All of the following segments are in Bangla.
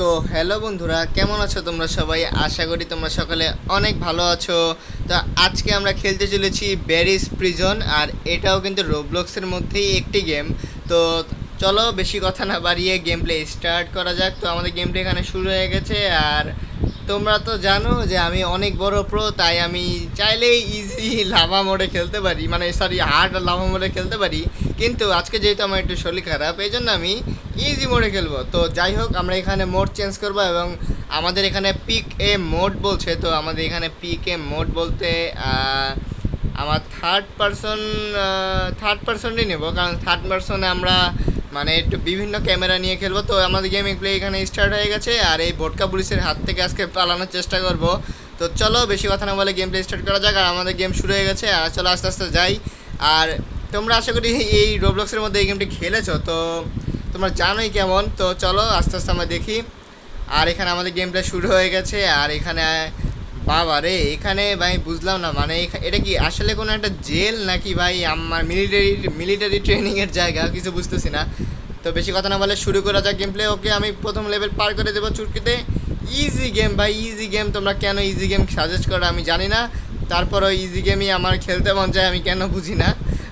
তো হ্যালো বন্ধুরা, কেমন আছো তোমরা সবাই? আশা করি তোমরা সকলে অনেক ভালো আছো। তো আজকে আমরা খেলতে চলেছি ব্যারিস প্রিজন আর এটাও কিন্তু রোবলক্সের মধ্যেই একটি গেম তো চলো বেশি কথা না বাড়িয়ে গেম প্লে স্টার্ট করা যাক। তো আমাদের গেম প্লে এখানে শুরু হয়ে গেছে, আর তোমরা তো জানো যে আমি অনেক বড় প্রো তাই আমি চাইলেই ইজি লাভা মোডে খেলতে পারি। মানে সরি হার্ড লাভা মোডে খেলতে পারি। কিন্তু আজকে যেহেতু আমার একটু শরীর খারাপ, এই জন্য আমি ইজি মোডে খেলব। তো যাই হোক, আমরা এখানে মোড চেঞ্জ করব এবং আমাদের এখানে পিক এ মোড বলছে। তো আমাদের এখানে পিক এ মোড বলতে আমার থার্ড পারসন থার্ড পারসনই নেব। কারণ থার্ড পারসনে আমরা মানে একটু বিভিন্ন ক্যামেরা নিয়ে খেলব। তো আমাদের গেমিং প্লে এখানে স্টার্ট হয়ে গেছে। আর এই ভোটকা পুলিশের হাত থেকে আজকে পালানোর চেষ্টা করব। তো চলো, বেশি কথা না বলে গেম প্লে স্টার্ট করা যাক। আর আমাদের গেম শুরু হয়ে গেছে। আর চলো, আস্তে আস্তে যাই। আর তোমরা আশা করি এই রোবলক্সের মধ্যে এই গেমটি খেলেছো, তো তোমরা জানোই কেমন। তো চলো, আস্তে আস্তে আমরা দেখি। আর এখানে আমাদের গেম প্লে শুরু হয়ে গেছে, আর এখানে বাবা রে এখানে ভাই বুঝলাম না মানে এটা কি আসলে কোনো একটা জেল নাকি ভাই আমার মিলিটারি মিলিটারি ট্রেনিংয়ের জায়গা? কিছু বুঝতেছি না। তো বেশি কথা না বলে শুরু করা যাক গেম প্লে ওকে, আমি প্রথম লেভেল পার করে দেবো চুটকিতে। ইজি গেম ভাই ইজি গেম তোমরা কেন ইজি গেম সাজেস্ট করো আমি জানি না। তারপরও ইজি গেমই আমার খেলতে মন চায়, আমি কেন বুঝি না।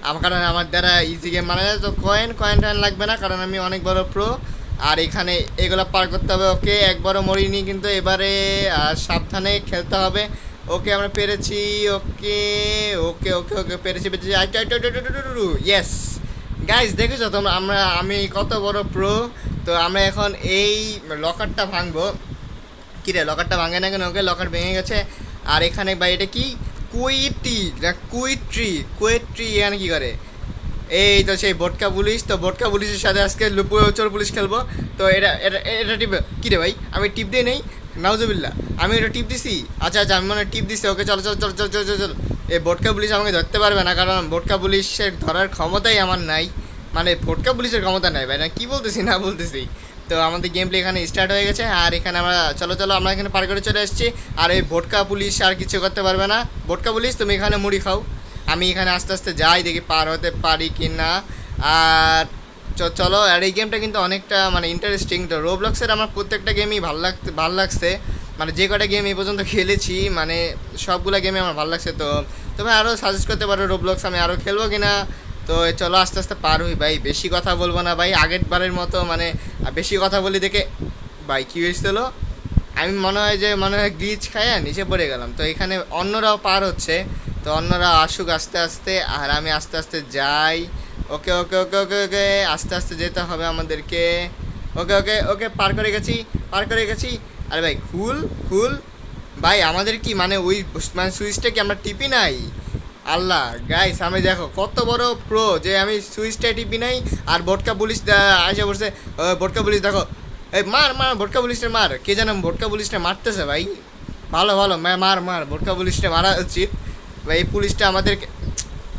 আমার কারণ আমার দ্বারা ইজি গেম মানে তো কয়েন কয়েন টয়েন লাগবে না, কারণ আমি অনেক বড় প্রো আর এখানে এগুলো পার করতে হবে, ওকে একবারও মরিনি, কিন্তু এবারে সাবধানে খেলতে হবে। ওকে আমরা পেরেছি, ওকে ওকে ওকে ওকে পেরেছি পেরেছি। ইয়েস গাইজ দেখেছ তোমরা, আমরা, আমি কত বড় প্রো তো আমরা এখন এই লকারটা ভাঙবো। কিরে লকারটা ভাঙে না কেন? ওকে লকার ভেঙে গেছে। আর এখানে ভাই, এটা কি? কুইটি না কুইট্রি কুইট্রি এখানে কি করে? এই তো সেই বোটকা পুলিশ, তো বটকা পুলিশের সাথে আজকে চোর পুলিশ খেলব। তো এটা এটা এটা টিপ, কী রে ভাই? আমি টিপ দিয়ে নেই? নাউজুবিল্লা আমি এটা টিপ দিছি? আচ্ছা আচ্ছা আমি মানে টিপ দিছি। ওকে, চলো চলো চলো চলো চলো চলো। চলো এই বোটকা পুলিশ আমাকে ধরতে পারবে না, কারণ বোটকা পুলিশের ধরার ক্ষমতাই আমার নাই। মানে ভোটকা পুলিশের ক্ষমতা নাই, ভাই, না কী বলতেছি, না বলতেছি? তো আমাদের গেম প্লে এখানে স্টার্ট হয়ে গেছে। আর এখানে আমরা, চলো চলো, আমরা এখানে পার করে চলে এসেছি আর এই ভোটকা পুলিশ আর কিছু করতে পারবে না। ভোটকা পুলিশ তুমি এখানে মুড়ি খাও। আমি এখানে আস্তে আস্তে যাই, দেখি পার হতে পারি কি না আর চলো, আর এই গেমটা কিন্তু অনেকটা মানে ইন্টারেস্টিং তো রোবলক্সের আমার প্রত্যেকটা গেমই ভালো লাগতে, ভালো লাগছে। মানে যে কটা গেম এই পর্যন্ত খেলেছি মানে সবগুলো গেমে আমার ভালো লাগছে। তো, তুমি আরও সাজেস্ট করতে পারো রোবলক্স আমি আরও খেলব কি না তো চলো আস্তে আস্তে পার হই, ভাই। বেশি কথা বলব না, ভাই। আগের বারের মতো মানে বেশি কথা বলি দেখে, ভাই, কী হয়েছিল? আমি মনে হয় যে, মনে হয় গ্লিচ খাইয়া নিচে পড়ে গেলাম। তো এখানে অন্যরাও পার হচ্ছে। তো অন্যরা আসুক আস্তে আস্তে, আর আমি আস্তে আস্তে যাই। ওকে ওকে ওকে ওকে ওকে, আস্তে আস্তে যেতে হবে আমাদেরকে। ওকে ওকে ওকে, পার করে গেছি, পার করে গেছি। আরে ভাই, খুল খুল। ভাই, আমাদের কি মানে ওই মানে সুইচটা কি আমরা টিপি নাই? আল্লাহ গাইস আমি দেখো, কত বড় প্রো যে আমি সুইচটা টিপি নাই আর ভোটকা পুলিশ আসে বলছে ভোটকা পুলিশ দেখো এই মার মার ভোটকা পুলিশটা মার, কে জানো ভোটকা পুলিশটা মারতেছে ভাই। ভালো ভালো মার মার ভোটকা পুলিশটা মারা উচিত। ভাই, এই পুলিশটা আমাদের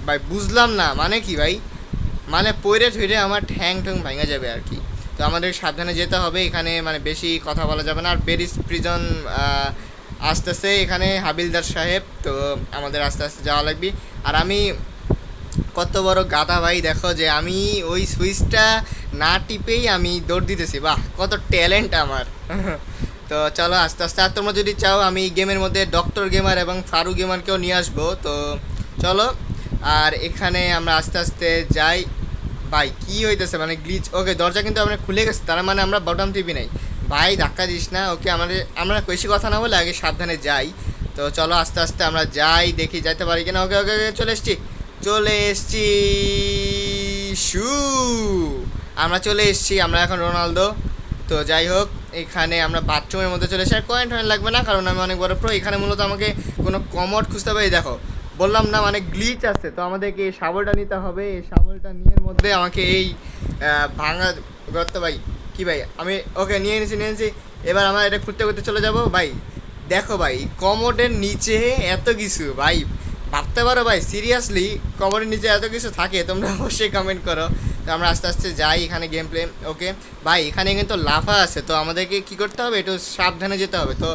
ভাই, বুঝলাম না মানে কি ভাই? মানে পইরে ঠইরে আমার ঠ্যাং ঠ্যাং ভাঙা যাবে আর কি। তো আমাদের সাবধানে যেতে হবে, এখানে মানে বেশি কথা বলা যাবে না। আর বেরিস প্রিজন আসতেছে এখানে হাবিলদার সাহেব, তো আমাদের আস্তে আস্তে যাওয়া লাগবে। আর আমি কত বড় গাধা ভাই, দেখো যে আমি ওই সুইচটা না টিপেই আমি দৌড় দিতেছি। বাহ, কত ট্যালেন্ট আমার। তো চলো আস্তে আস্তে, আর তোমরা যদি চাও আমি গেমের মধ্যে ডক্টর গেমার এবং ফারু গেমারকেও নিয়ে আসব। তো চলো, আর এখানে আমরা আস্তে আস্তে যাই। ভাই, কী হইতেছে? মানে গ্লিচ ওকে দরজা কিন্তু আমরা খুলে গেছে, তার মানে আমরা বটম টিপি নাই। ভাই, ধাক্কা দিস না, ওকে আমাদের, আমরা বেশি কথা না বলে আগে সাবধানে যাই। তো চলো আস্তে আস্তে আমরা যাই, দেখি যাইতে পারি কিনা। ওকে ওকে ওকে, চলে এসছি। চলে এসছি, শু। আমরা চলে এসছি, আমরা এখন রোনালদো। তো যাই হোক, এখানে আমরা বাথরুমের মধ্যে চলে এসে আর কয়েন টয়েন লাগবে না, কারণ আমি অনেক বড় প্রো এখানে মূলত আমাকে কোনো কমট খুঁজতে হবে। দেখো, বললাম না মানে গ্লিচ আছে। তো আমাদেরকে এই শাবলটা নিতে হবে। এই শাবলটা নিয়ে মধ্যে আমাকে এই ভাঙা গর্ত ভাই কি ভাই? আমি ওকে নিয়ে নিয়েছি নিয়ে নিয়েছি এবার আমরা এটা খুঁজতে খুঁজতে চলে যাব। ভাই, দেখো ভাই, কমোডের নিচে এত কিছু, ভাই, ভাবতে পারো ভাই সিরিয়াসলি কমোডের নিচে এত কিছু থাকে, তোমরা অবশ্যই কমেন্ট করো। তো আমরা আস্তে আস্তে যাই এখানে গেম প্লে ওকে ভাই, এখানে কিন্তু লাফা আছে, তো আমাদেরকে কি করতে হবে? একটু সাবধানে যেতে হবে। তো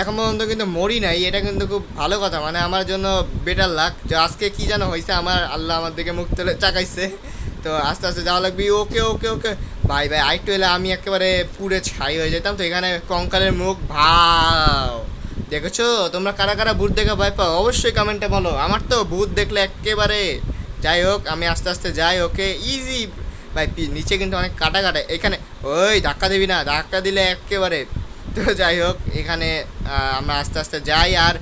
এখন পর্যন্ত কিন্তু মরি নাই, এটা কিন্তু খুব ভালো কথা মানে আমার জন্য বেটার লাক আজকে কি যেন হয়েছে আমার আল্লাহ আমার দিকে মুখ তুলে চাকাইছে। তো আস্তে আস্তে যাওয়া লাগবে। ওকে ওকে ওকে। ভাই ভাই আরেকটু এলে আমি একেবারে পুরে ছাই হয়ে যেতাম। তো এখানে কঙ্কালের মুখ, ভাও। দেখেছ? তোমরা কারা কারা ভূত দেখে ভয় পাও? অবশ্যই কমেন্টে বলো। আমার তো ভূত দেখলে একেবারে যাই হোক, আমি আস্তে আস্তে যাই, ওকে। ইজি ভাই নিচে কিন্তু অনেক কাটা কাটা। এখানে, ওই, ধাক্কা দিবি না। ধাক্কা দিলে একেবারে। তো যাই হোক, এখানে আমরা আস্তে আস্তে যাই। আর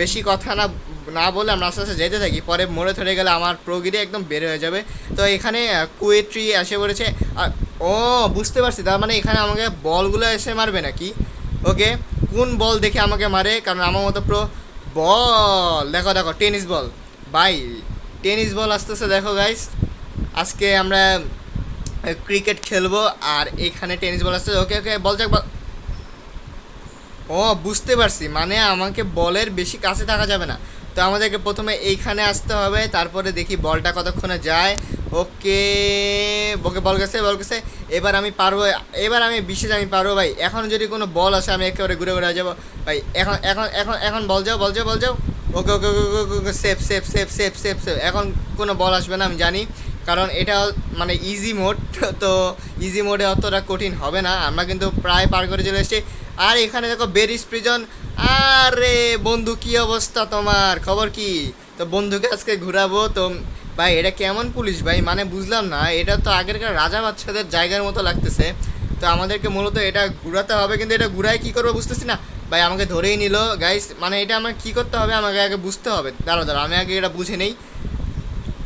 বেশি কথা না না বলে আমরা আস্তে আস্তে যেতে থাকি, পরে মোড়ে ধরে গেলে আমার প্রগিরি একদম বের হয়ে যাবে। তো এখানে কুয়েট্রি এসে পড়েছে। আর, ও, বুঝতে পারছি, তার মানে এখানে আমাকে বলগুলো এসে মারবে নাকি? ওকে, কোন বল দেখে আমাকে মারে? কারণ আমার মতো প্রো, বল! দেখো দেখো, tennis ball. By, tennis ball আস্তে আস্তে দেখো গাইস আজকে আমরা ক্রিকেট খেলব, আর এখানে টেনিস বল আসছে। ওকে ওকে, বল যাক, বল। ও, বুঝতে পারছি মানে আমাকে বলের বেশি কাছে থাকা যাবে না। তো আমাদেরকে প্রথমে এইখানে আসতে হবে, তারপরে দেখি বলটা কতক্ষণে যায়। ওকে ওকে বল গেছে বল গেছে। এবার আমি পারব, এবার আমি বিশেষ আমি পারব ভাই। এখন যদি কোনো বল আসে, আমি একেবারে ঘুরে ঘুরে যাব। ভাই, এখন এখন এখন এখন বল যাও বল যাও বল যাও। Okay okay okay okay safe safe safe safe safe safe. এখন কোনো বল আসবে না, আমি জানি। কারণ এটা মানে ইজি মোড তো ইজি মোডে অতটা কঠিন হবে না। আমরা কিন্তু প্রায় পার করে চলে এসেছি। আর এখানে দেখো বেরিস প্রিজন আরে বন্ধু, কি অবস্থা তোমার? খবর কি? তো বন্ধুকে আজকে ঘুরাবো। তো ভাই, এটা কেমন পুলিশ ভাই? মানে বুঝলাম না, এটা তো আগেরকার রাজা বাচ্চাদের জায়গার মতো লাগতেছে। তো আমাদেরকে মূলত এটা ঘুরাতে হবে, কিন্তু এটা ঘুরায় কি করব বুঝতেছি না। ভাই, আমাকে ধরেই নিল। গাইস মানে এটা আমার কি করতে হবে? আমাকে আগে বুঝতে হবে। দাঁড়া দাঁড়া আমি আগে এটা বুঝে নেই।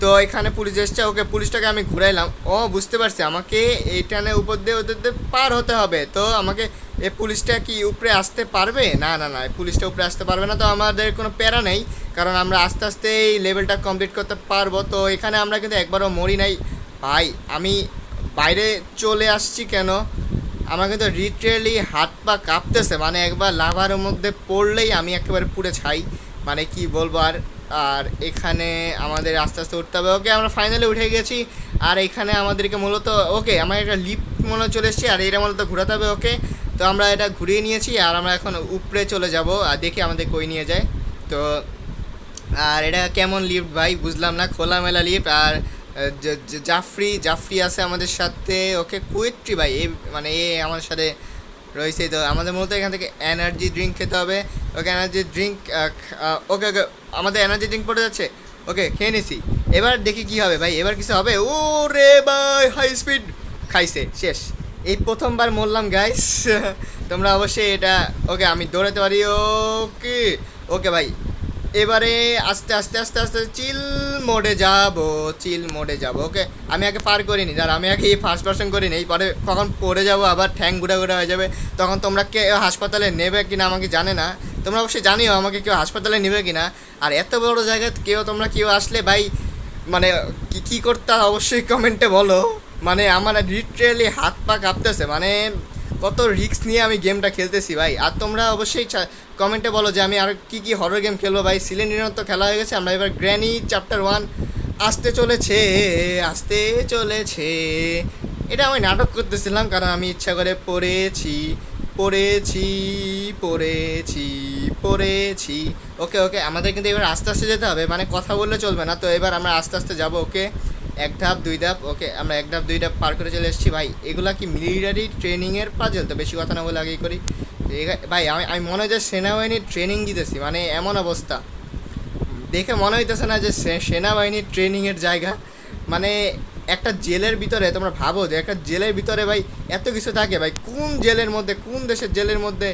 তো এখানে পুলিশ এসছে, ওকে পুলিশটাকে আমি ঘুরাইলাম। ও বুঝতে পারছি, আমাকে এইটানে উপর দিয়ে ওদের পার হতে হবে। তো আমাকে এ পুলিশটা কি উপরে আসতে পারবে? না না না পুলিশটা উপরে আসতে পারবে না। তো আমাদের কোনো প্যারা নেই, কারণ আমরা আস্তে আস্তে এই লেভেলটা কমপ্লিট করতে পারব। তো এখানে আমরা কিন্তু একবারও মরি নাই। ভাই, আমি বাইরে চলে আসছি কেন? আমার কিন্তু লিটারেলি হাত পা কাঁপতেছে। মানে একবার লাভার মধ্যে পড়লেই আমি একেবারে পুড়ে ছাই। মানে কি বলব আর? আর এখানে আমাদের আস্তে আস্তে উঠতে হবে। ওকে আমরা ফাইনালি উঠে গেছি। আর এখানে আমাদেরকে মূলত ওকে আমার একটা লিফট মনে চলে এসেছি, আর এটা মূলত ঘোরাতে হবে ওকে তো আমরা এটা ঘুরিয়ে নিয়েছি, আর আমরা এখন উপরে চলে যাব, আর দেখি আমাদের কই নিয়ে যায়। তো, আর এটা কেমন লিফট ভাই, বুঝলাম না, খোলামেলা লিফট আর জাফরি জাফরি আছে আমাদের সাথে ওকে কুয়েট্রি ভাই, এ মানে এ, আমার সাথে রয়েছে। তো আমাদের মূলত এখান থেকে এনার্জি ড্রিঙ্ক খেতে হবে। ওকে এনার্জি ড্রিঙ্ক ওকে ওকে, আমাদের এনার্জি ড্রিঙ্ক পড়ে যাচ্ছে। ওকে, খেয়ে নিছি। এবার দেখি কি হবে ভাই, এবার কিছু হবে। ও রে বাই হাই স্পিড খাইছে, শেষ। এই প্রথমবার মরলাম গাইস তোমরা অবশ্যই এটা, ওকে, আমি দৌড়াতে পারি, ওকে ওকে ভাই। এবারে আস্তে আস্তে আস্তে আস্তে চিল মোডে যাব, চিল মোডে যাব ওকে আমি আগে পার করিনি, দাঁড়া, আমি আগে এই ফার্স্ট পার্সন করিনি পরে কখন পড়ে যাব, আবার ঠ্যাং গুড়া গুড়া হয়ে যাবে, তখন তোমরা কে হাসপাতালে নেবে কিনা আমাকে জানে না, তোমরা অবশ্যই জানিও আমাকে কেউ হাসপাতালে নেবে কিনা, আর এত বড় জায়গায় কেউ তোমরা কেউ আসলে ভাই মানে কি, কী করতে অবশ্যই কমেন্টে বলো মানে আমার লিটারেলি হাত পা কাঁপতেছে মানে কত রিস্ক নিয়ে আমি গেমটা খেলতেছি ভাই। আর তোমরা অবশ্যই কমেন্টে বলো যে আমি আর কি কি হরর গেম খেলব ভাই। সিলেন্ডিনের তো খেলা হয়ে গেছে। আমরা এবার গ্র্যানি চ্যাপ্টার ওয়ান আসতে চলেছে আসতে চলেছে। এটা আমি নাটক করতেছিলাম কারণ আমি ইচ্ছা করে পড়েছি পড়েছি পড়েছি পড়েছি। ওকে ওকে আমাদের কিন্তু এবার আস্তে আস্তে যেতে হবে। মানে কথা বললে চলবে না। তো এবার আমরা আস্তে আস্তে যাব ওকে এক ধাপ, দুই ধাপ ওকে আমরা এক ধাপ, দুই ধাপ পার করে চলে এসেছি। ভাই, এগুলা কি মিলিটারি ট্রেনিংয়ের পাজেল তো বেশি কথা না বলে আগেই করি। ভাই, আমি আমি মনে হয় যে সেনাবাহিনীর ট্রেনিং দিতেছি মানে এমন অবস্থা। দেখে মনে হইতেছে না যে সেনাবাহিনীর ট্রেনিংয়ের জায়গা। মানে একটা জেলের ভিতরে, তোমরা ভাবো যে একটা জেলের ভিতরে ভাই এত কিছু থাকে। ভাই, কোন জেলের মধ্যে, কোন দেশের জেলের মধ্যে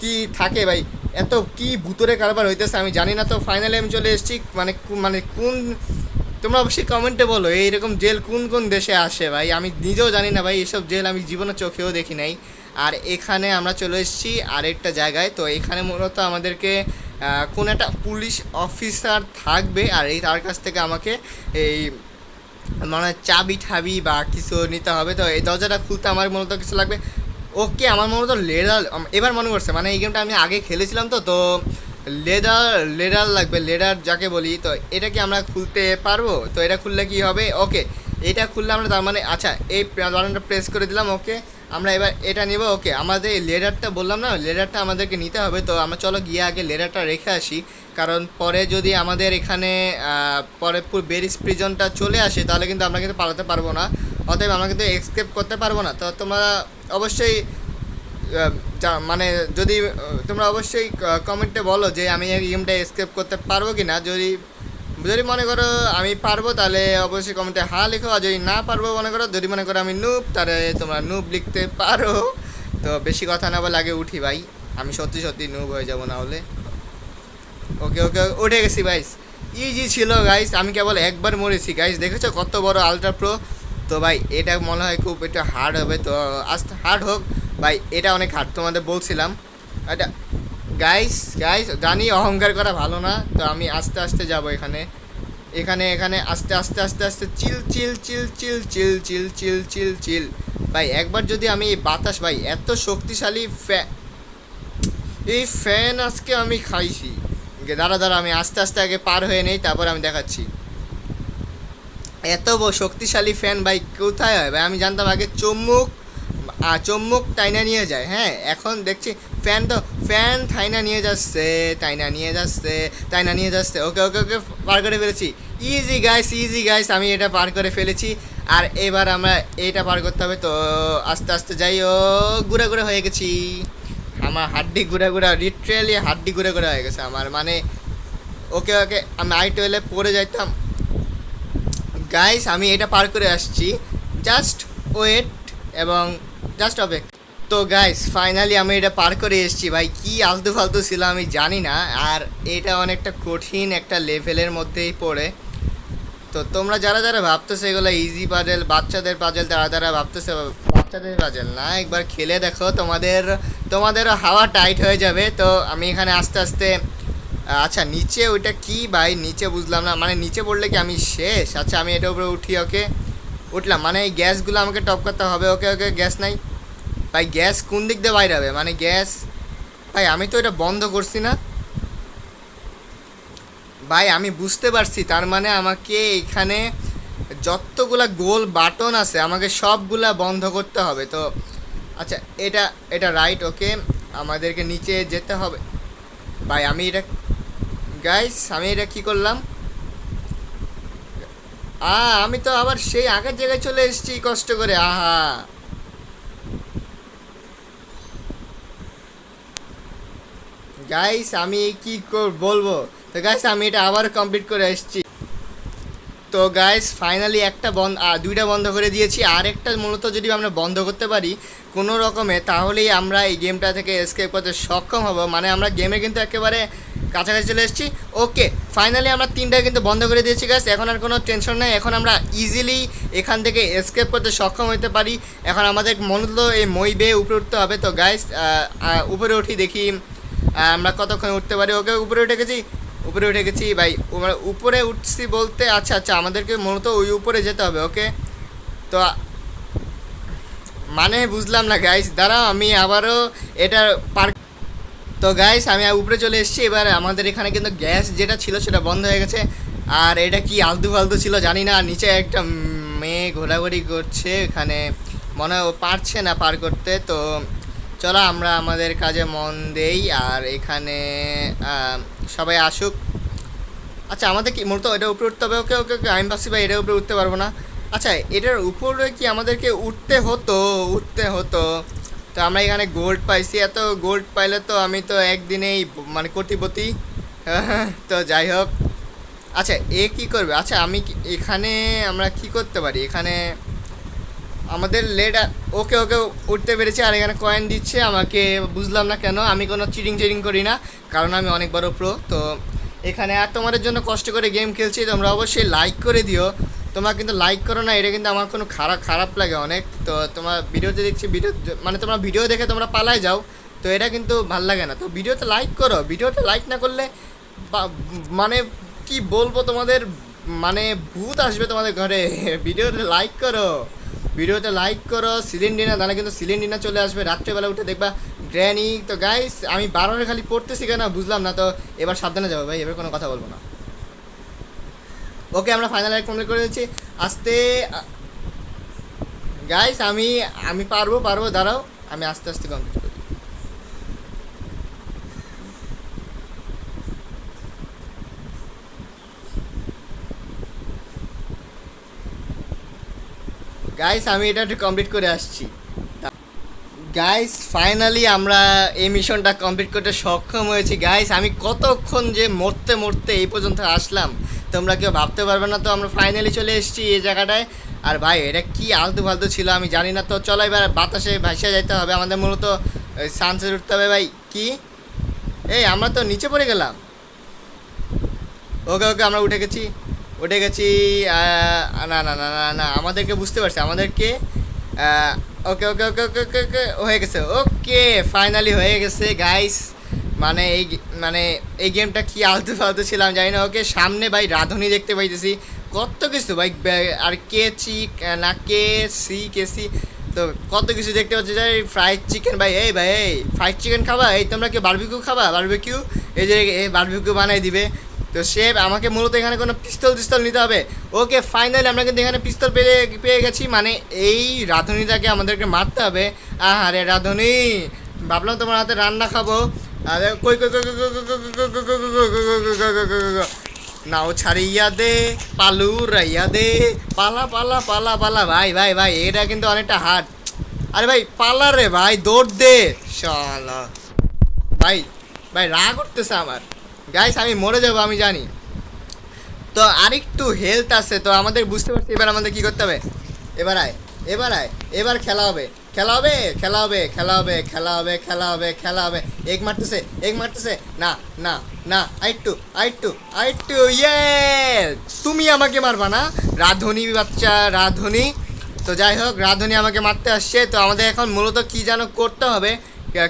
কি থাকে ভাই? এত কি ভুতুরে কারবার হইতেছে আমি জানি না। তো ফাইনালি আমি চলে এসেছি মানে মানে কোন তোমরা অবশ্যই কমেন্টে বলো, এইরকম জেল কোন কোন দেশে আসে ভাই? আমি নিজেও জানি না ভাই এসব জেল আমি জীবনে চোখেও দেখি নাই। আর এখানে আমরা চলে এসেছি আরেকটা জায়গায়। তো এখানে মূলত আমাদেরকে কোন একটা পুলিশ অফিসার থাকবে আর এই তার কাছ থেকে আমাকে এই মানে চাবি ঠাবি বা কিছু নিতে হবে। তো এই দরজাটা খুলতে আমার মূলত কিছু লাগবে। ওকে, আমার মূলত লেডার এবার মনে করছে মানে এই গেমটা আমি আগে খেলেছিলাম তো তো লেদার, লেডার লাগবে, লেডার যাকে বলি, তো এটা কি আমরা খুলতে পারব? তো এটা খুললে কি হবে? ওকে, এটা খুললে আমরা তার মানে আচ্ছা এই বাটনটা প্রেস করে দিলাম, ওকে, আমরা এবার এটা নিব, ওকে, আমাদের লেডারটা বললাম না, লেডারটা আমাদেরকে নিতে হবে, তো আমরা চলো গিয়ে আগে লেডারটা রেখে আসি, কারণ পরে যদি আমাদের এখানে পরে পুরো বেরিস প্রিজনটা চলে আসে, তাহলে কিন্তু আমরা কিন্তু পালাতে পারব না, অতএব আমরা কিন্তু এক্সকেপ করতে পারব না, তো তোমরা অবশ্যই মানে যদি তোমরা অবশ্যই কমেন্টে বলো যে আমি এই গেমটা এসকেপ করতে পারব কি না যদি যদি মনে করো আমি পারব, তাহলে অবশ্যই কমেন্টে হা লিখো। আর যদি না পারব মনে করো, যদি মনে করো আমি নুব তাহলে তোমরা নুব লিখতে পারো। তো বেশি কথা না বলে আগে উঠি ভাই। আমি সত্যি সত্যি নুব হয়ে যাব না হলে ওকে ওকে, উঠে গেছি গাইস ইজি ছিল গাইস আমি কেবল একবার মরেছি গাইস দেখেছ কত বড় আলট্রা প্রো তো ভাই, এটা মনে হয় খুব এটা হার্ড হবে। তো আস্তে হার্ড হোক, ভাই, এটা অনেক হার্ড তোমাদের বলছিলাম। এটা গাইস গাইস জানি অহংকার করা ভালো না, তো আমি আস্তে আস্তে যাব এখানে। এখানে এখানে, আস্তে আস্তে আস্তে আস্তে চিল চিল চিল চিল চিল চিল চিল চিল চিল ভাই, একবার যদি আমি বাতাস, ভাই, এত শক্তিশালী ফ্যা, এই ফ্যান আজকে আমি খাইছি। দাঁড়া দাঁড়া, আমি আস্তে আস্তে আগে পার হয়ে নেই, তারপর আমি দেখাচ্ছি। এত শক্তিশালী ফ্যান ভাই কোথায় হয় ভাই? আমি জানতাম আগে চুম্বুক আহ, চুম্বুক টাইনা নিয়ে যায় হ্যাঁ? এখন দেখছি ফ্যান তো ফ্যান থাইনা নিয়ে যাচ্ছে টাইনা নিয়ে যাচ্ছে টাইনা নিয়ে যাচ্ছে। ওকে ওকে ওকে পার করে ফেলেছি। ইজি গাইস ইজি গাইস আমি এটা পার করে ফেলেছি। আর এবার আমরা এটা পার করতে হবে তো আস্তে আস্তে যাই ও ঘুরে ঘুরে হয়ে গেছি। আমার হাড্ডি ঘুরে ঘুরে লিটারেলি হাড্ডি ঘুরে ঘুরে হয়ে গেছে আমার। মানে ওকে ওকে আমি আই টুয়েলভে পড়ে যাইতাম গাইস আমি এটা পার করে আসছি। জাস্ট ওয়েট এবং জাস্ট অপেক তো গাইস ফাইনালি আমি এটা পার করে এসেছি। ভাই, কি আলতু ফালতু ছিল আমি জানি না। আর এটা অনেকটা কঠিন একটা লেভেলের মধ্যেই পড়ে। তো তোমরা যারা যারা ভাবতেছো এগুলো ইজি পাজেল বাচ্চাদের পাজেল তারা তারা ভাবতেছে বাচ্চাদের পাজেল না, একবার খেলে দেখো, তোমাদের তোমাদেরও হাওয়া টাইট হয়ে যাবে। তো আমি এখানে আস্তে আস্তে আচ্ছা নিচে ওইটা কি ভাই? নিচে বুঝলাম না। মানে নিচে পড়লে কি আমি শেষ? আচ্ছা আমি এটার উপরে উঠি, ওকে? উঠলাম। মানে এই গ্যাসগুলো আমাকে টপ করতে হবে, ওকে ওকে, গ্যাস নাই? ভাই, গ্যাস কোন দিক দিয়ে বাইরে হবে মানে গ্যাস? ভাই, আমি তো এটা বন্ধ করছি না। ভাই, আমি বুঝতে পারছি, তার মানে আমাকে এখানে যতগুলা গোল বাটন আছে, আমাকে সবগুলা বন্ধ করতে হবে। তো আচ্ছা এটা এটা রাইট ওকে? আমাদেরকে নিচে যেতে হবে। ভাই, আমি এটা গাইস আমি এটা কি করলাম? আ আমি তো আবার সেই আগের জায়গায় চলে এসেছি, কষ্ট করে। আহা। গাইস আমি কি বলব? তো গাইস আমি এটা আবার কমপ্লিট করে এসেছি তো গাইস ফাইনালি একটা বন্ধ দুইটা বন্ধ করে দিয়েছি। আর একটা মূলত যদি আমরা বন্ধ করতে পারি কোনো রকমে, তাহলেই আমরা এই গেমটা থেকে এসকেপ করতে সক্ষম হব। মানে আমরা গেমে কিন্তু একেবারে কাছাকাছি চলে এসেছি। ওকে ফাইনালি আমরা তিনটা কিন্তু বন্ধ করে দিয়েছি গাইস এখন আর কোনো টেনশন নেই। এখন আমরা ইজিলি এখান থেকে এসকেপ করতে সক্ষম হতে পারি। এখন আমাদের মূলত এই মই বেয়ে উপরে উঠতে হবে। তো গাইস উপরে উঠি দেখি আমরা কতক্ষণ উঠতে পারি। ওকে উপরে উঠে গেছি। উপরে উঠে গেছি, ভাই। উপরে উঠছি বলতে আচ্ছা আচ্ছা আমাদেরকে মূলত ওই উপরে যেতে হবে, ওকে? তো মানে বুঝলাম না গাইস দাঁড়াও, আমি আবারও এটা পার তো গাইস আমি উপরে চলে এসেছি, এবার আমাদের এখানে কিন্তু গ্যাস যেটা ছিল সেটা বন্ধ হয়ে গেছে। আর এটা কি আলতু ফালতু ছিল জানি না, নিচে একটা মেয়ে ঘোরাঘুরি করছে, এখানে মনে হয় পারছে না পার করতে, তো চলো আমরা আমাদের কাজে মন দেই আর এখানে সবাই আসুক। আচ্ছা আমাদের কি, মূলত এটার উপরে উঠতে হবে? ওকে ওকে ওকে, আমি ভাবছি ভাই এটার উপরে উঠতে পারব না। আচ্ছা এটার উপরে কি আমাদেরকে উঠতে হতো? উঠতে হতো। তো আমরা এখানে গোল্ড পাইছি। এত গোল্ড পাইলে তো আমি তো একদিনেই মানে কোটিপতি। তো যাই হোক। আচ্ছা এ কি করবে? আচ্ছা আমি এখানে আমরা কি করতে পারি? এখানে আমাদের লেট ওকে ওকে উঠতে পেরেছে আর এখানে কয়েন দিচ্ছে। আমাকে বুঝলাম না কেন, আমি কোনো চিটিং চিটিং করি না, কারণ আমি অনেক বড় প্রো তো এখানে আর তোমাদের জন্য কষ্ট করে গেম খেলছি, তোমরা অবশ্যই লাইক করে দিও। তোমরা কিন্তু লাইক করো না, এটা কিন্তু আমার কোনো খারাপ খারাপ লাগে অনেক। তো তোমার ভিডিওতে দেখছি ভিডিও মানে তোমরা ভিডিও দেখে তোমরা পালায় যাও। তো এটা কিন্তু ভালো লাগে না। তো ভিডিওতে লাইক করো। ভিডিওতে লাইক না করলে মানে কি বলব তোমাদের? মানে ভূত আসবে তোমাদের ঘরে। ভিডিওতে লাইক করো। ভিডিওতে লাইক করো সিলিন্ডিনা তাহলে কিন্তু সিলিন্ডিনা চলে আসবে। রাত্রেবেলা উঠে দেখবা গ্র্যানি তো গাইস আমি বারবার খালি পড়তেছি কেন? বুঝলাম না, তো এবার সাবধানে যাব ভাই, এবার কোনো কথা বলব না। ওকে আমরা ফাইনাল এক কমপ্লিট করে দিচ্ছি। আসতে গাইস আমি আমি পারব পারব, দাঁড়াও, আমি আস্তে আস্তে কমপ্লিট করি গাইস আমি এটা একটু কমপ্লিট করে আসছি। গাইস ফাইনালি আমরা এই মিশনটা কমপ্লিট করতে সক্ষম হয়েছি। গাইস আমি কতক্ষণ যে মরতে মরতে এই পর্যন্ত আসলাম, তোমরা কেউ ভাবতে পারবে না। তো আমরা ফাইনালি চলে এসেছি এই জায়গাটায়। আর ভাই, এটা কি আলতু ফালতু ছিল আমি জানি না। তো চলো এবার বাতাসে ভাসিয়ে যাইতে হবে। আমাদের মূলত সানসেট উঠতে হবে ভাই। কি? এই, আমরা তো নিচে পড়ে গেলাম। ওকে ওকে, আমরা উঠে গেছি। উঠে গেছি না না না না না, আমাদেরকে বুঝতে পারছি, আমাদেরকে ওকে ওকে ওকে ওকে ওকে ওকে, হয়ে গেছে, ওকে ফাইনালি হয়ে গেছে গাইস মানে এই মানে এই গেমটা কি আলতু ফালতু ছিলাম, জানি না, ওকে, সামনে ভাই রাধুনি দেখতে পাইতেছি, কত কিছু, ভাই আর কে চি না কে সি কে সি তো কত কিছু দেখতে পাচ্ছি যে ফ্রাইড চিকেন ভাই, এই ভাই, এই ফ্রাইড চিকেন খাবা, এই তোমরা কি বারবিকিউ খাবা বারবিকিউ এই যে, এই বারবিকিউ বানাই দিবে তো সে আমাকে মূলত এখানে কোনো পিস্তল টিস্তল নিতে হবে ওকে ফাইনালি আমরা কিন্তু এখানে পিস্তল পেয়ে পেয়ে গেছি মানে এই রাঁধুনিটাকে আমাদেরকে মারতে হবে আহারে রাঁধুনি ভাবলাম তোমার হাতে রান্না খাব আরে কই কই নাও ছাড়িয়া দে পালু রাইয়া দে পালা পালা পালা পালা ভাই ভাই ভাই এটা কিন্তু অনেকটা হার্ড আরে ভাই পালা রে ভাই দৌড় দে শালা ভাই ভাই রাগ করতেছে আমার গাইস আমি মরে যাব, আমি জানি। তো আরেকটু হেলথ আছে, তো আমাদের বুঝতে পারছি, এবার আমাদের কি করতে হবে? এবার আয় এবার আয়, এবার খেলা হবে। খেলা হবে খেলা হবে খেলা হবে খেলা হবে খেলা হবে খেলা হবে। এক মারতেছে এক মারতেছে। না না না আইটু আইটু আইটু ইয়ে তুমি আমাকে মারবা না? রাধুনি বাচ্চা, রাধুনি। তো যাই হোক, রাধুনি আমাকে মারতে আসছে। তো আমাদের এখন মূলত কি যেন করতে হবে?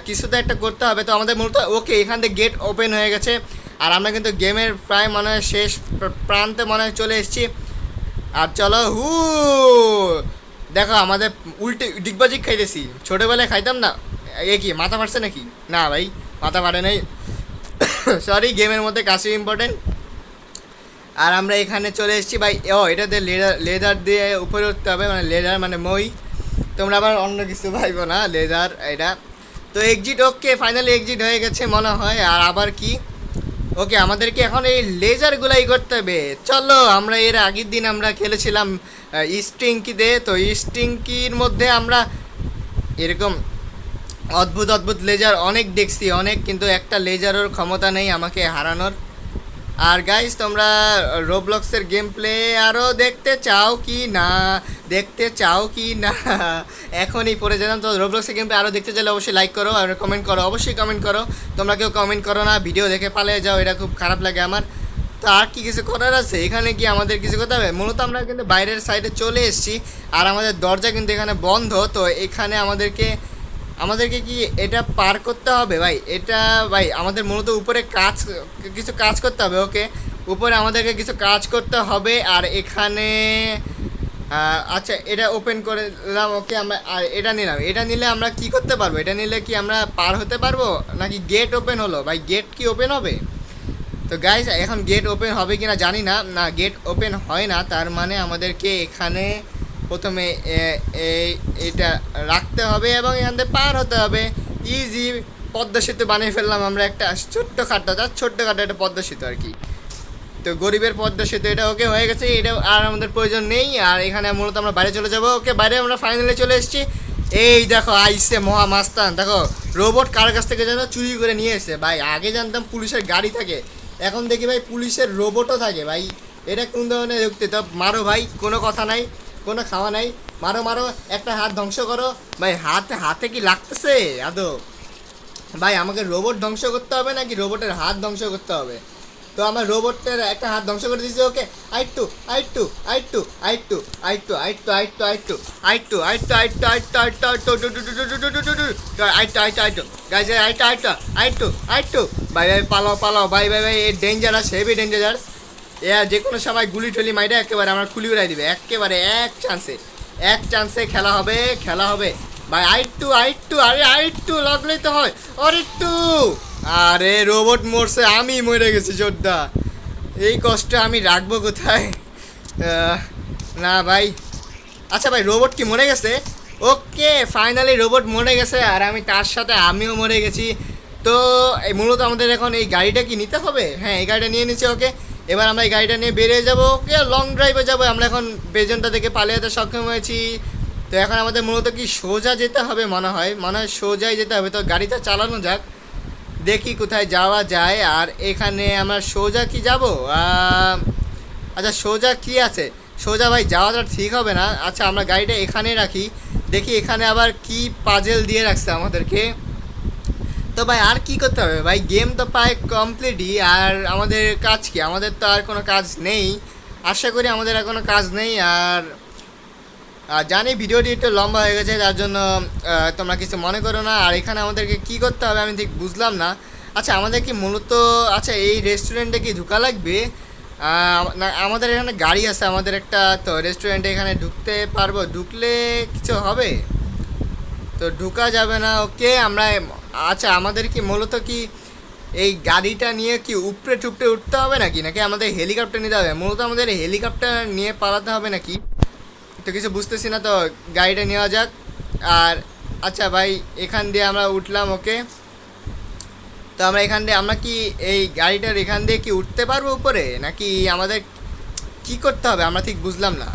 কিছু তো একটা করতে হবে। তো আমাদের মূলত ওকে এখান থেকে গেট ওপেন হয়ে গেছে। আর আমরা কিন্তু গেমের প্রায় মনে হয় শেষ প্রান্তে মনে হয় চলে এসেছি। আর চলো, হু! দেখো, আমাদের উল্টে ডিগবাজি খাইতেছি। ছোটোবেলায় খাইতাম না। এ কি, মাথা ফাটছে নাকি? না ভাই, মাথা ফাটে নাই। সরি গেমের মধ্যে কাশি ইম্পর্টেন্ট আর আমরা এখানে চলে এসেছি ভাই। ও এটাতে লেদার লেদার দিয়ে উপরে উঠতে হবে মানে লেদার মানে মই। তোমরা আবার অন্য কিছু ভাইবো না, লেদার, এটা। তো এক্সিট ওকে ফাইনালি এক্সিট হয়ে গেছে মনে হয়। আর আবার কি? ওকে, আমাদেরকে এখন এই লেজারগুলাই করতে হবে। চলো, আমরা এর আগের দিন আমরা খেলেছিলাম স্টিঙ্কিতে তো স্টিঙ্কির মধ্যে আমরা এরকম অদ্ভুত অদ্ভুত লেজার অনেক দেখছি, অনেক, কিন্তু একটা লেজারের ক্ষমতা নেই আমাকে হারানোর। আর গাইস তোমরা রোবলক্সের গেম প্লে আরও দেখতে চাও কি না? দেখতে চাও কি না? এখনই পড়ে যেতাম। তো রোবলক্সের গেম প্লে আরও দেখতে চাইলে অবশ্যই লাইক করো আর কমেন্ট করো। অবশ্যই কমেন্ট করো। তোমরা কেউ কমেন্ট করো না। ভিডিও দেখে পালিয়ে যাও। এটা খুব খারাপ লাগে আমার। তো আর কি কিছু করার আছে? এখানে কি আমাদের কিছু করতে হবে? মূলত আমরা কিন্তু বাইরের সাইডে চলে এসেছি। আর আমাদের দরজা কিন্তু এখানে বন্ধ। তো এখানে আমাদেরকে আমাদেরকে কি এটা পার করতে হবে? ভাই, এটা, ভাই, আমাদের মূলত উপরে কাজ, কিছু কাজ করতে হবে ওকে উপরে আমাদেরকে কিছু কাজ করতে হবে, আর এখানে আচ্ছা এটা ওপেন করে দিলাম ওকে আমরা, আর এটা নিলাম। এটা নিলে আমরা কি করতে পারব? এটা নিলে কি আমরা পার হতে পারব? নাকি গেট ওপেন হলো? ভাই গেট কি ওপেন হবে? তো গাইজ এখন গেট ওপেন হবে কি না জানি না। না গেট ওপেন হয় না, তার মানে আমাদেরকে এখানে প্রথমে এটা রাখতে হবে এবং এখান থেকে পার হতে হবে। ইজি পদ্মা সেতু বানিয়ে ফেললাম আমরা একটা ছোট্ট খাট্টা, তার ছোট্ট খাট্টা একটা পদ্মা সেতু আর কি। তো গরিবের পদ্মা সেতু, এটা ওকে হয়ে গেছে, এটা আর আমাদের প্রয়োজন নেই। আর এখানে মূলত আমরা বাইরে চলে যাব। ওকে বাইরে আমরা ফাইনালে চলে এসেছি। এই দেখো, আইসে মহা মাস্তান। দেখো রোবট কার কাছ থেকে যেন চুরি করে নিয়ে এসে? ভাই, আগে জানতাম পুলিশের গাড়ি থাকে। এখন দেখি ভাই, পুলিশের রোবটও থাকে। ভাই, এটা কোন ধরনের যুক্তি তো মারো ভাই, কোনো কথা নাই। কোনো খাওয়া নাই মারো মারো একটা হাত ধ্বংস করো ভাই হাতে হাতে কি লাগতেছে আদৌ ভাই আমাকে রোবট ধ্বংস করতে হবে নাকি রোবটের হাত ধ্বংস করতে হবে তো আমার রোবটের একটা হাত ধ্বংস করে দিয়েছে ওকে আইটু আইটু আইটু আইটু আইটু আইটু আইটু আইটু আইটু আইটু আইটু আইটু আইটু আইটু ডু ডু ডু ডু ডু আইটু আইটু আইটু গাইজ আইটু আইটু আইটু আইটু ভাই এ ডেঞ্জারাস হেভি ডেঞ্জারাস এ যে কোনো সময় গুলি টুলি মাইটা একেবারে আমার খুলি উড়াই দিবে। একেবারে এক চান্সে এক চান্সে খেলা হবে খেলা হবে। ভাই আইটু আইটু আরে আইটু লাগলেই তো হয়। আরে টু আরে রোবট মরছে, আমি মরে গেছি যোদ্ধা এই কষ্ট আমি রাখব কোথায়? না ভাই। আচ্ছা ভাই রোবট কি মরে গেছে? ওকে ফাইনালি রোবট মরে গেছে, আর আমি তার সাথে আমিও মরে গেছি। তো মূলত আমাদের এখন এই গাড়িটা কি নিতে হবে? হ্যাঁ এই গাড়িটা নিয়ে নিচ্ছি ওকে। এবার আমরা এই গাড়িটা নিয়ে বেরিয়ে যাব। লং ড্রাইভে যাব। আমরা এখন বেজনটা থেকে পালিয়ে যেতে সক্ষম হয়েছি। তো এখন আমাদের মূলত কি সোজা যেতে হবে মনে হয়? মনে হয় সোজাই যেতে হবে। তো গাড়িটা চালানো যাক। দেখি কোথায় যাওয়া যায়। আর এখানে আমরা সোজা কি যাব? আচ্ছা সোজা কি আছে? সোজা ভাই, যাওয়াটা ঠিক হবে না। আচ্ছা আমরা গাড়িটা এখানে রাখি। দেখি এখানে আবার কি পাজেল দিয়ে রাখছে আমাদেরকে। তো ভাই, আর কি করতে হবে? ভাই গেম তো প্রায় কমপ্লিটই আর আমাদের কাজ কি? আমাদের তো আর কোনো কাজ নেই। আশা করি আমাদের আর কোনো কাজ নেই। আর জানি ভিডিওটি একটু লম্বা হয়ে গেছে যার জন্য তোমরা কিছু মনে করো না। আর এখানে আমাদেরকে কি করতে হবে আমি ঠিক বুঝলাম না। আচ্ছা আমাদের কি মূলত আচ্ছা এই রেস্টুরেন্টে কি ঢুকা লাগবে? আমাদের এখানে গাড়ি আছে, আমাদের একটা, তো রেস্টুরেন্টে এখানে ঢুকতে পারব। ঢুকলে কিছু হবে? তো ঢুকা যাবে না ওকে আমরা আচ্ছা আমাদের কি মূলত কি এই গাড়িটা নিয়ে কি উপরে টুপড়ে উঠতে হবে নাকি? নাকি আমাদের হেলিকপ্টার নিতে হবে? মূলত আমাদের হেলিকপ্টার নিয়ে পালাতে হবে নাকি? তো কিছু বুঝতেছি না তো, গাড়িটা নেওয়া যাক। আর আচ্ছা ভাই, এখান দিয়ে আমরা উঠলাম, ওকে? তো আমরা এখান দিয়ে, আমরা কি এই গাড়িটার এখান দিয়ে কি উঠতে পারব উপরে? নাকি আমাদের কি করতে হবে? আমরা ঠিক বুঝলাম না।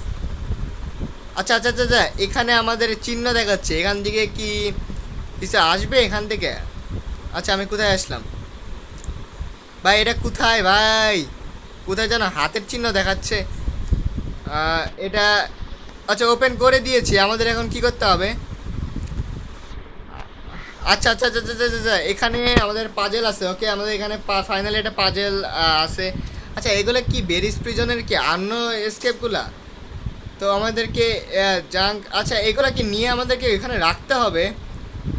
আচ্ছা আচ্ছা আচ্ছা আচ্ছা এখানে আমাদের চিহ্ন দেখাচ্ছে। এখান থেকে কি কিছু আসবে এখান থেকে? আচ্ছা আমি কোথায় আসলাম? ভাই এটা কোথায় ভাই? কোথায় যেন হাতের চিহ্ন দেখাচ্ছে। এটা আচ্ছা ওপেন করে দিয়েছি। আমাদের এখন কি করতে হবে? আচ্ছা আচ্ছা আচ্ছা আচ্ছা আচ্ছা, আচ্ছা এখানে আমাদের পাজেল আছে। ওকে আমাদের এখানে ফাইনালি একটা পাজেল আছে। আচ্ছা এগুলো কি বেরিস প্রিজনের কি আন্ন স্কেপগুলা তো আমাদেরকে জাঙ্ক আচ্ছা এগুলো কি নিয়ে আমাদেরকে এখানে রাখতে হবে?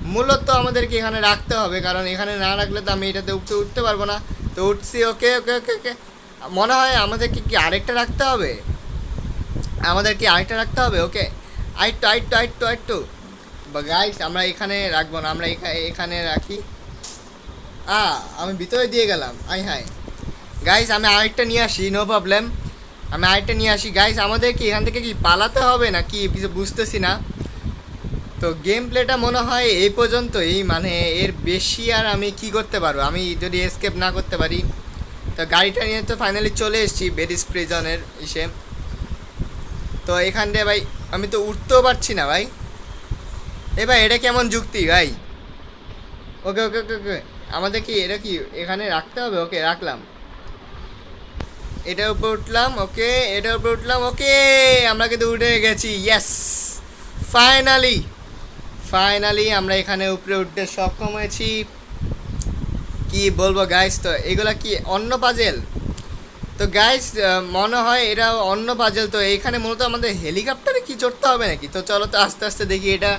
মূলত আমাদেরকে এখানে রাখতে হবে, কারণ এখানে না রাখলে তো আমি এটাতে উঠতে উঠতে পারব না। তো উঠছি, ওকে ওকে ওকে ওকে। মনে হয় আমাদেরকে কি আরেকটা রাখতে হবে? আমাদের কি আরেকটা রাখতে হবে, ওকে? আরেকটু আরেকটু আরেকটু আরেকটু। গাইস আমরা এখানে রাখব না, আমরা এখা- এখানে রাখি। আ, আমি ভিতরে দিয়ে গেলাম, আই হাই গাইস আমি আরেকটা নিয়ে আসি নো প্রবলেম আমি আরেকটা নিয়ে আসি। গাইস আমাদের কি এখান থেকে কি পালাতে হবে না কি কিছু বুঝতেছি না। তো গেম প্লেটা মনে হয় এই পর্যন্তই। মানে এর বেশি আর আমি কি করতে পারব? আমি যদি এসকেপ না করতে পারি, তো গাড়িটা নিয়ে তো ফাইনালি চলে এসেছি বেরিস প্রিজনের ইসে তো এখান দিয়ে ভাই, আমি তো উঠতেও পারছি না ভাই। এ ভাই, এটা কেমন যুক্তি ভাই? ওকে ওকে ওকে ওকে। আমাদের কি, এটা কি এখানে রাখতে হবে? ওকে, রাখলাম। এটার উপর উঠলাম, ওকে, এটার উপর উঠলাম, ওকে, আমরা কিন্তু উঠে গেছি। ইয়েস ফাইনালি ফাইনালি আমরা এখানে উপরে উঠতে সক্ষম হয়েছি। কি বলব গাইস তো এগুলা কি অন্য পাজেল তো গাইস মনে হয় এটা অন্য পাজেল তো এখানে মূলত আমাদের হেলিকপ্টারে কি চড়তে হবে নাকি? তো চলো তো আস্তে আস্তে দেখি এটা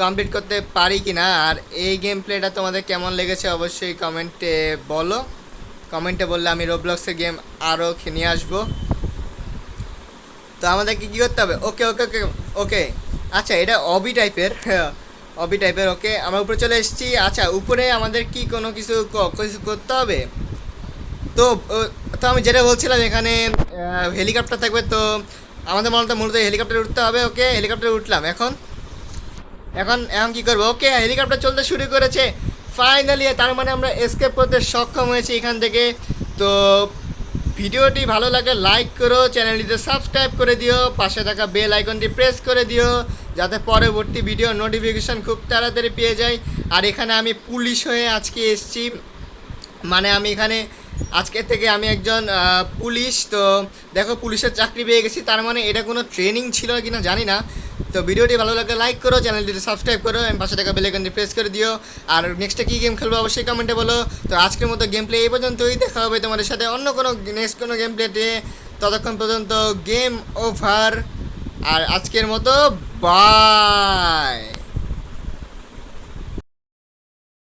কমপ্লিট করতে পারি কি না আর এই গেম প্লেটা তোমাদের কেমন লেগেছে অবশ্যই কমেন্টে বলো। কমেন্টে বললে আমি রোবলক্সের গেম আরও নিয়ে আসব। তো আমাদেরকে কী করতে হবে? ওকে ওকে ওকে ওকে আচ্ছা এটা অবি টাইপের অবি টাইপের ওকে আমরা উপরে চলে এসেছি। আচ্ছা উপরে আমাদের কি কোনো কিছু কিছু করতে হবে? তো তো আমি যেটা বলছিলাম এখানে হেলিকপ্টার থাকবে, তো আমাদের মূলত মূলত হেলিকপ্টারে উঠতে হবে ওকে হেলিকপ্টারে উঠলাম। এখন এখন এখন কী করব? ওকে হেলিকপ্টার চলতে শুরু করেছে। ফাইনালি তার মানে আমরা এসকেপ করতে সক্ষম হয়েছি এখান থেকে। তো, ভিডিওটি ভালো লাগে লাইক করো চ্যানেলটিতে সাবস্ক্রাইব করে দিও, পাশে থাকা বেল আইকনটি প্রেস করে দিও। যাতে পরবর্তী ভিডিও নোটিফিকেশান খুব তাড়াতাড়ি পেয়ে যাই আর এখানে আমি পুলিশ হয়ে আজকে এসেছি। মানে আমি এখানে, আজকে থেকে আমি একজন পুলিশ। তো দেখো, পুলিশের চাকরি পেয়ে গেছি। তার মানে এটা কোনো ট্রেনিং ছিল কি না জানি না। তো ভিডিওটি ভালো লাগলে লাইক করো চ্যানেলটি সাবস্ক্রাইব করো এবং পাশে থাকা বেলাইকনটি প্রেস করে দিও। আর নেক্সটে কী গেম খেলব অবশ্যই কমেন্টে বলো। তো আজকের মতো গেম প্লে এই পর্যন্তই। দেখা হবে তোমাদের সাথে অন্য কোনো নেক্সট কোনো গেম প্লেতে ততক্ষণ পর্যন্ত গেম ওভার আর আজকের মতো বাই